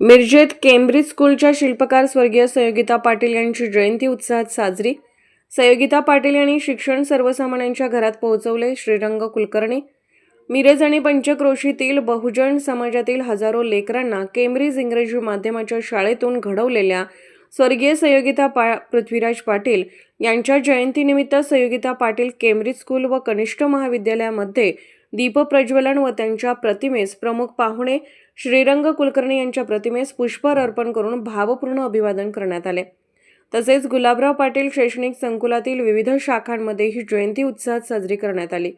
मिरजेत Cambridge स्कूलच्या शिल्पकार स्वर्गीय संयोगिता पाटील यांची जयंती उत्साहात साजरी. संयोगिता पाटील यांनी शिक्षण सर्वसामान्यांच्या घरात पोहोचवले श्रीरंग कुलकर्णी. मिरज आणि पंचक्रोशीतील बहुजन समाजातील हजारो लेकरांना केम्ब्रिज इंग्रजी माध्यमाच्या शाळेतून घडवलेल्या स्वर्गीय संयोगिता पा पृथ्वीराज पाटील यांच्या जयंतीनिमित्त संयोगिता पाटील केम्ब्रिज स्कूल व कनिष्ठ महाविद्यालयामध्ये दीपप्रज्वलन व त्यांच्या प्रतिमेस प्रमुख पाहुणे श्रीरंग कुलकर्णी यांच्या प्रतिमेस पुष्पहार अर्पण करून भावपूर्ण अभिवादन करण्यात आले. तसेच गुलाबराव पाटील शैक्षणिक संकुलातील विविध शाखांमध्ये ही जयंती उत्साहात साजरी करण्यात आली.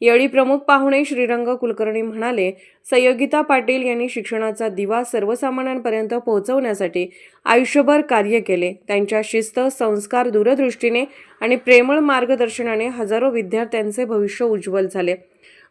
यावेळी प्रमुख पाहुणे श्रीरंग कुलकर्णी म्हणाले संयोगिता पाटील यांनी शिक्षणाचा दिवा सर्वसामान्यांपर्यंत पोहोचवण्यासाठी आयुष्यभर कार्य केले. त्यांच्या शिस्त संस्कार दूरदृष्टीने आणि प्रेमळ मार्गदर्शनाने हजारो विद्यार्थ्यांचे भविष्य उज्ज्वल झाले.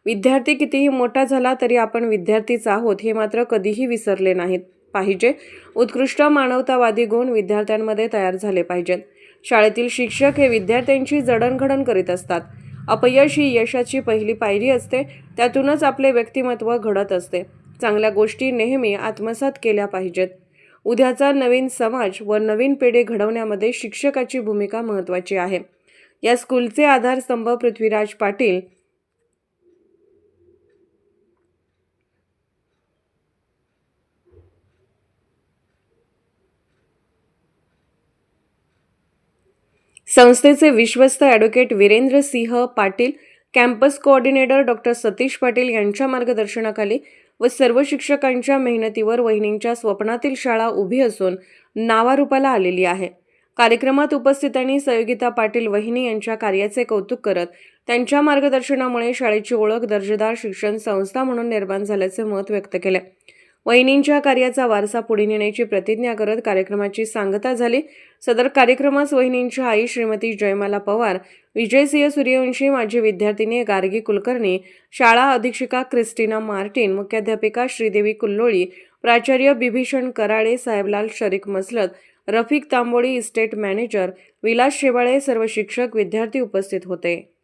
विद्यार्थी कितीही मोठा झाला तरी आपण विद्यार्थीच आहोत हे मात्र कधीही विसरले नाहीत. पाहिजे. उत्कृष्ट मानवतावादी गुण विद्यार्थ्यांमध्ये तयार झाले पाहिजेत. शाळेतील शिक्षक हे विद्यार्थ्यांची जडणघडण करीत असतात. अपयश ही यशाची पहिली पायरी असते. त्यातूनच आपले व्यक्तिमत्व घडत असते. चांगल्या गोष्टी नेहमी आत्मसात केल्या पाहिजेत. उद्याचा नवीन समाज व नवीन पिढी घडवण्यामध्ये शिक्षकाची भूमिका महत्त्वाची आहे. या स्कूलचे आधारस्तंभ पृथ्वीराज पाटील संस्थेचे विश्वस्त advocate Virendra Singh Patil campus coordinator doctor Satish Patil यांच्या मार्गदर्शनाखाली व सर्व शिक्षकांच्या मेहनतीवर वहिनींच्या स्वप्नातील शाळा उभी असून नावारूपाला आलेली आहे. कार्यक्रमात उपस्थितांनी संयोगिता पाटील वहिनी यांच्या कार्याचे कौतुक करत त्यांच्या मार्गदर्शनामुळे शाळेची ओळख दर्जेदार शिक्षण संस्था म्हणून निर्माण झाल्याचे मत व्यक्त केले. वहिनींच्या कार्याचा वारसा पुढे नेण्याची प्रतिज्ञा करत कार्यक्रमाची सांगता झाली. सदर कार्यक्रमास वहिनींच्या आई श्रीमती जयमाला पवार विजयसिंह सूर्यवंशी माजी विद्यार्थिनी गार्गी कुलकर्णी शाळा अधीक्षिका क्रिस्टिना मार्टिन मुख्याध्यापिका श्रीदेवी कुल्लोळी प्राचार्य बिभीषण कराळे साहेबलाल शरीक मसलत रफिक तांबोळी इस्टेट मॅनेजर विलास शेवाळे सर्व शिक्षक विद्यार्थी उपस्थित होते.